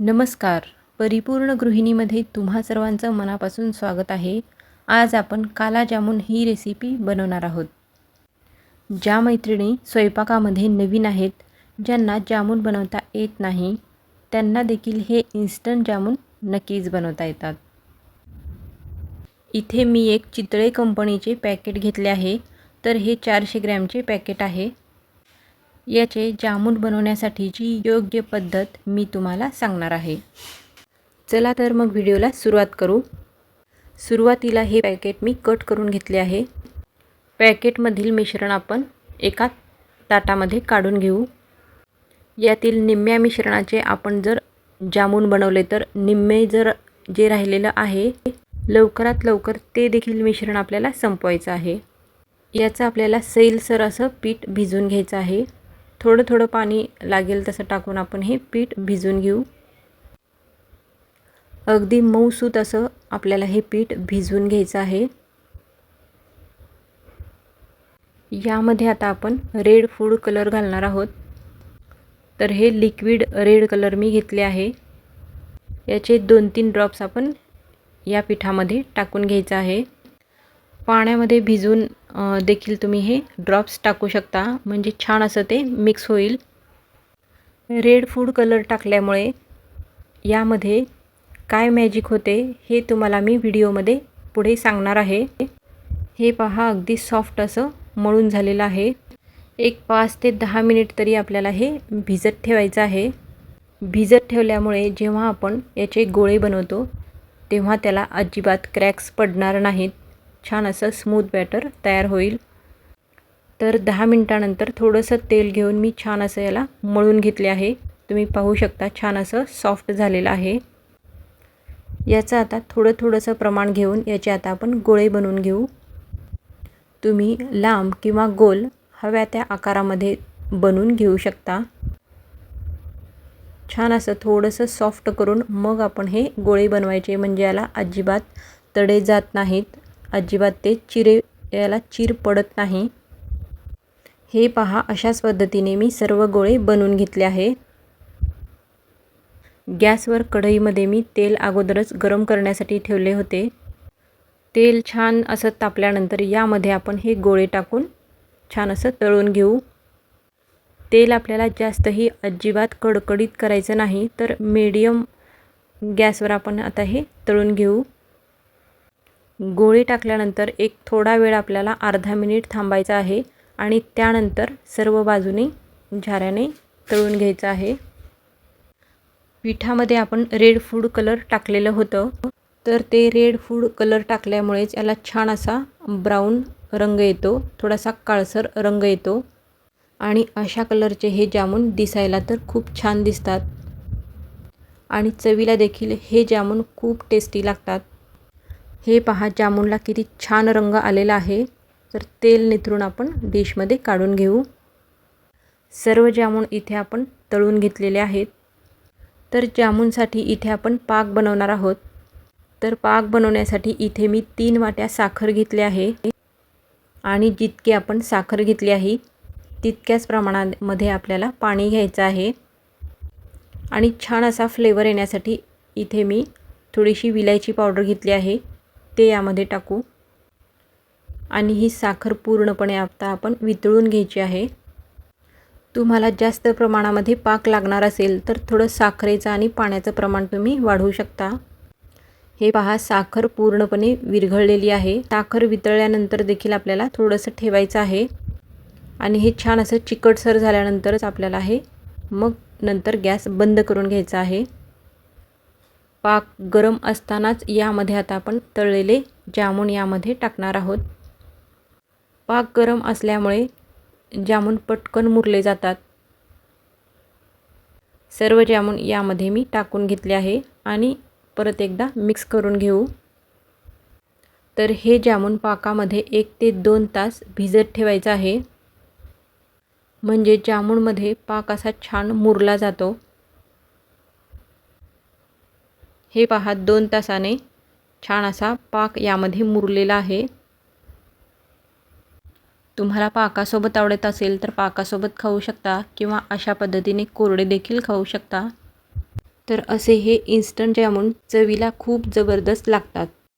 नमस्कार. परिपूर्ण गृहिणीमध्ये तुम्हा सर्वांचं मनापासून स्वागत आहे. आज आपण काला जामून ही रेसिपी बनवणार आहोत. ज्या मैत्रिणी स्वयंपाकामध्ये नवीन आहेत ज्यांना जामून बनवता येत नाही त्यांना देखील हे इन्स्टंट जामून नक्कीच बनवता येतात. इथे मी एक चितळे कंपनीचे पॅकेट घेतले आहे. तर हे चारशे ग्रॅमचे पॅकेट आहे. याचे जामून बनवण्यासाठीची योग्य पद्धत मी तुम्हाला सांगणार आहे. चला तर मग व्हिडिओला सुरुवात करू. सुरुवातीला हे पॅकेट मी कट करून घेतले आहे. पॅकेटमधील मिश्रण आपण एका ताटामध्ये काढून घेऊ. यातील निम्म्या मिश्रणाचे आपण जर जामून बनवले तर निम्मे जर जे राहिलेलं आहे लवकरात लवकर ते देखील मिश्रण आपल्याला संपवायचं आहे. याचं आपल्याला सैलसर असं पीठ भिजून घ्यायचं आहे. थोडं थोडं पाणी लागेल तसं टाकून आपण हे पीठ भिजून घेऊ. अगदी मऊसूत असं आपल्याला हे पीठ भिजवून घ्यायचं आहे. यामध्ये आता आपण रेड फूड कलर घालणार आहोत. तर हे लिक्विड रेड कलर मी घेतले आहे. याचे दोन तीन ड्रॉप्स आपण या पिठामध्ये टाकून घ्यायचं आहे. पाण्यामध्ये भिजून देखील तुम्ही हे ड्रॉप्स टाकू शकता. म्हणजे छान असं ते मिक्स होईल. रेड फूड कलर टाकल्यामुळे यामध्ये काय मॅजिक होते हे तुम्हाला मी व्हिडिओमध्ये पुढे सांगणार आहे. हे पहा अगदी सॉफ्ट असं मळून झालेलं आहे. एक पाच ते दहा मिनिट तरी आपल्याला हे भिजत ठेवायचं आहे. भिजत ठेवल्यामुळे जेव्हा आपण याचे गोळे बनवतो तेव्हा त्याला अजिबात क्रॅक्स पडणार नाहीत. छान असं स्मूथ बॅटर तयार होईल. तर दहा मिनटानंतर थोडंसं तेल घेऊन मी छान असं याला मळून घेतले आहे. तुम्ही पाहू शकता छान असं सॉफ्ट झालेलं आहे. याचं आता थोडं थोडंसं प्रमाण घेऊन याचे आता आपण गोळे बनवून घेऊ. तुम्ही लांब किंवा गोल हव्या त्या आकारामध्ये बनवून घेऊ शकता. छान असं थोडंसं सॉफ्ट करून मग आपण हे गोळे बनवायचे म्हणजे याला अजिबात तडे जात नाहीत. अजिबात ते चिरे याला चीर पडत नाही. हे पहा अशाच पद्धतीने मी सर्व गोळे बनवून घेतले आहे. गॅसवर कढईमध्ये मी तेल अगोदरच गरम करण्यासाठी ठेवले होते. तेल छान असं तापल्यानंतर यामध्ये आपण हे गोळे टाकून छान असं तळून घेऊ. तेल आपल्याला जास्तही अजिबात कडकडीत करायचं नाही तर मीडियम गॅसवर आपण आता हे तळून घेऊ. गोळी टाकल्यानंतर एक थोडा वेळ आपल्याला अर्धा मिनिट थांबायचा आहे आणि त्यानंतर सर्व बाजूने झाऱ्याने तळून घ्यायचं आहे. पिठामध्ये आपण रेड फूड कलर टाकलेलं होतं. तर ते रेड फूड कलर टाकल्यामुळेच याला छान असा ब्राऊन रंग येतो. थोडासा काळसर रंग येतो. आणि अशा कलरचे हे जामून दिसायला तर खूप छान दिसतात. आणि चवीला देखील हे जामून खूप टेस्टी लागतात. हे पहा जामुनला किती छान रंग आलेला आहे. तर तेल निथरून आपण डिशमध्ये काढून घेऊ. सर्व जामून इथे आपण तळून घेतलेले आहेत. तर जामूनसाठी इथे आपण पाक बनवणार आहोत. तर पाक बनवण्यासाठी इथे मी तीन वाट्या साखर घेतली आहे. आणि जितकी आपण साखर घेतली आहे तितक्याच प्रमाणामध्ये आपल्याला पाणी घ्यायचं आहे. आणि छान असा फ्लेवर येण्यासाठी इथे मी थोडीशी विलायची पावडर घेतली आहे. ते यामध्ये टाकू. आणि ही साखर पूर्णपणे आता आपण वितळून घ्यायची आहे. तुम्हाला जास्त प्रमाणामध्ये पाक लागणार असेल तर थोडं साखरेचं आणि पाण्याचं प्रमाण तुम्ही वाढवू शकता. हे पहा साखर पूर्णपणे विरघळलेली आहे. साखर वितळल्यानंतर देखील आपल्याला थोडंसं ठेवायचं आहे. आणि हे छान असं चिकटसर झाल्यानंतरच आपल्याला हे मग नंतर गॅस बंद करून घ्यायचा आहे. पाक गरम असतानाच यामध्ये आता आपण तळलेले जामून यामध्ये टाकणार आहोत. पाक गरम असल्यामुळे जामून पटकन मुरले जातात. सर्व जामून यामध्ये मी टाकून घेतले आहे आणि परत एकदा मिक्स करून घेऊ. तर हे जामून पाकामध्ये एक ते दोन तास भिजत ठेवायचं आहे. म्हणजे जामूनमध्ये पाक असा छान मुरला जातो. हे पहा दोन तासाने छान असा पाक यामध्ये मुरलेला आहे. तुम्हाला पाकासोबत आवडत असेल तर पाकासोबत खाऊ शकता किंवा अशा पद्धतीने कोरडे देखील खाऊ शकता. तर असे हे इन्स्टंट जामून चवीला खूप जबरदस्त लागतात.